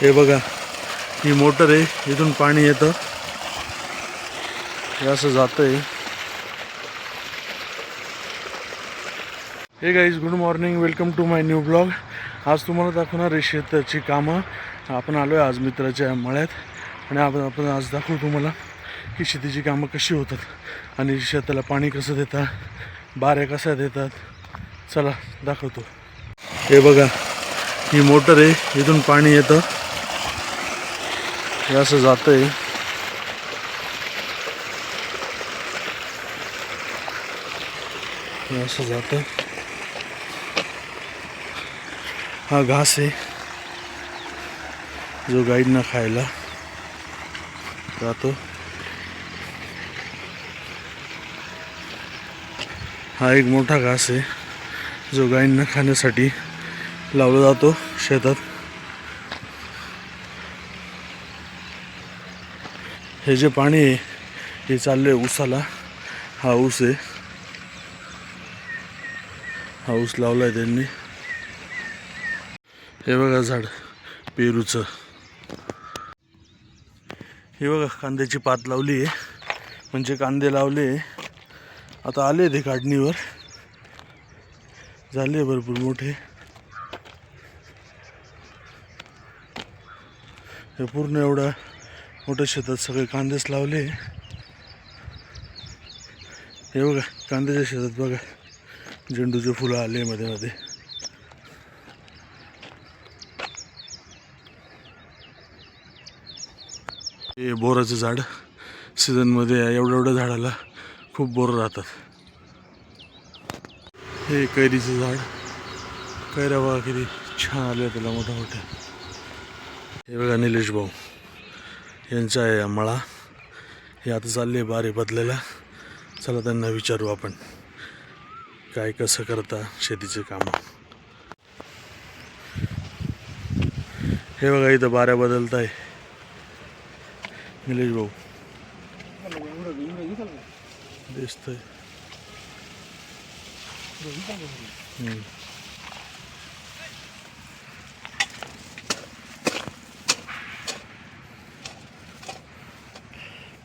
हे बघा ही मोटर आहे इथून पाणी येतं. हे असं जातंय. Hey guys good morning welcome to my new blog आज तुम्हाला दाखवणार आहे शेताची कामं. आपण आलो आहे आज मित्राच्या मळ्यात. आणि आपण आपण आज दाखवू तुम्हाला की शेतीची कामं कशी होतात. आणि शेताला पाणी कसं देतात बाऱ्या कशा देतात. चला दाखवतो. हे बघा ही मोटर आहे इथून पाणी येतं. हे असं जातंय हे असं जातं हा घास आहे जो गाईंना खायला जातो हा एक मोठा घास आहे. जो गाईंना खाण्यासाठी लावला जातो शेतात. हे जे पाणी आहे हे चाललंय ऊसाला. हा ऊस आहे. हा ऊस आहे त्यांनी. हे बघा झाड पेरूचं. हे बघा कांद्याची पात लावली आहे. म्हणजे कांदे लावले आता आले ते काढणीवर. झाले भरपूर मोठे. हे पूर्ण एवढं मोठ्या शेतात सगळे कांदेच लावले. हे बघा कांद्याच्या शेतात बघा. झेंडूचे फुलं आले मध्ये मध्ये. हे बोराचं झाड सीझनमध्ये एवढ्या एवढ्या झाडाला खूप बोर राहतात. हे कैरीचं झाड. कैऱ्या बघा किती छान आले त्याला मोठ्या मोठ्या हे बघा निलेश भाऊ. यांचा आहे मळा हे आता चालले बारे बदलायला चला त्यांना विचारू आपण. काय कसं करता शेतीचे कामं? हे बघा इथं बाऱ्या बदलत आहे निलेश भाऊ. दिसतंय.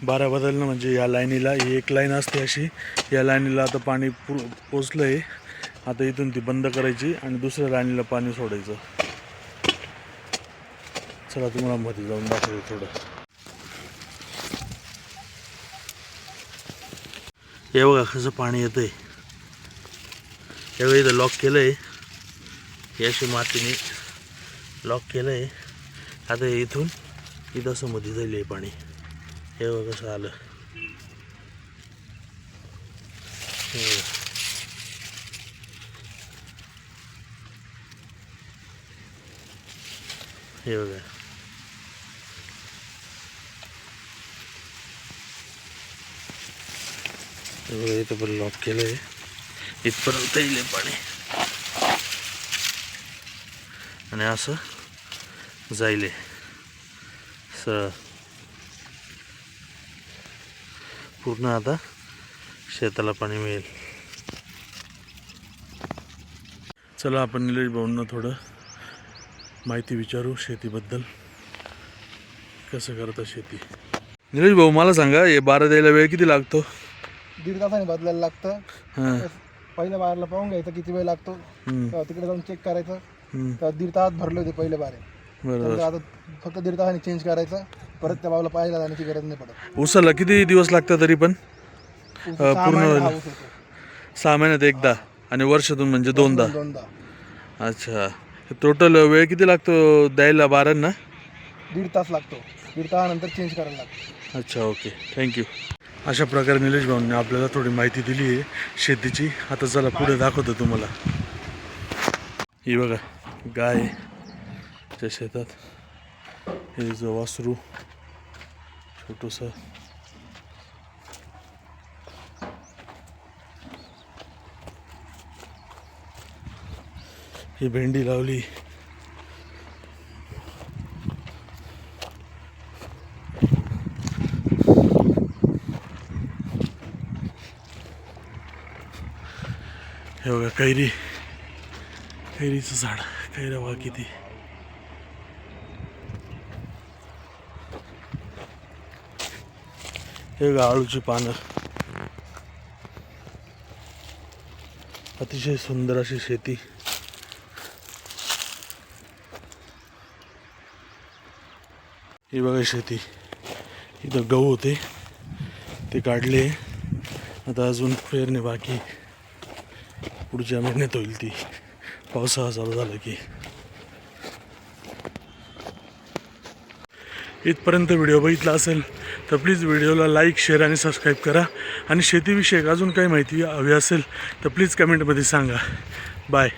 बारा बदलणं म्हणजे या लाईनीला ही एक लाईन असते अशी. या लाईनीला आता पाणी पु पोचलं आहे आता इथून ती बंद करायची आणि दुसऱ्या लाईनीला पाणी सोडायचं. चला तुम्हाला मध्ये जाऊन दाखवतो थोडं. हे बघा कसं पाणी येतंय. यावेळी इथं लॉक केलं आहे हे मातीने लॉक केलं आहे आता इथून इथं असं मध्ये जाईल आहे पाणी. हे बघा कसं आलं हे बघा. इथं पण लॉक केलं आहे इथपर्यंत येईल पाणी आणि असं जाईल हे. पूर्ण आता शेताला पाणी मिळेल. चला आपण निलेश भाऊंना थोडं माहिती विचारू शेतीबद्दल. कसं करता शेती? निलेश भाऊ मला सांगा हे बारा द्यायला वेळ किती लागतो? दीड तासाने बदलायला लागतं. हां. पहिल्या बारला पाहून घ्यायचं किती वेळ लागतो. तेव्हा तिकडे जाऊन चेक करायचं. तेव्हा दीड तासात भरले होते पहिले बारे. बरोबर. आता फक्त दीड तासाने चेंज करायचं. परत त्या बाबूला पाहायला जाण्याची गरज नाही पडत. उसाला किती दिवस लागतात तरी पण? सहा पूर्ण महिने. हा ऊस. सहा महिन्यात एकदा आणि वर्षातून म्हणजे दोनदा? दोनदा. अच्छा. टोटल वेळ किती लागतो द्यायला बारांना? दीड तास लागतो. दीड तासानंतर चेंज करायला लागतो. अच्छा ओके थँक्यू अशा प्रकारे निलेश भाऊंनी आपल्याला थोडी माहिती दिली आहे शेतीची. आता चला पुढे दाखवतो तुम्हाला. ही बघा गाय आहे. त्या शेतात. हे जो वासरू छोटंसं. ही भेंडी लावली. हे बघा कैरी. कैरीचं झाड कैरा वा किती. हे गाळूची आळूची पानं. अतिशय सुंदर अशी शेती. ही बघा शेती. इथं गहू होते. ते काढले. आता अजून पेरणे बाकी. पुढच्या महिन्यात होईल ती. पावसाळा चालू झाला की. इथपर्यंत व्हिडिओ बघितला असेल तर प्लीज व्हिडिओला लाईक शेअर आणि सबस्क्राईब करा. आणि शेतीविषयक अजून काही माहिती हवी असेल तर प्लीज कमेंटमध्ये सांगा. बाय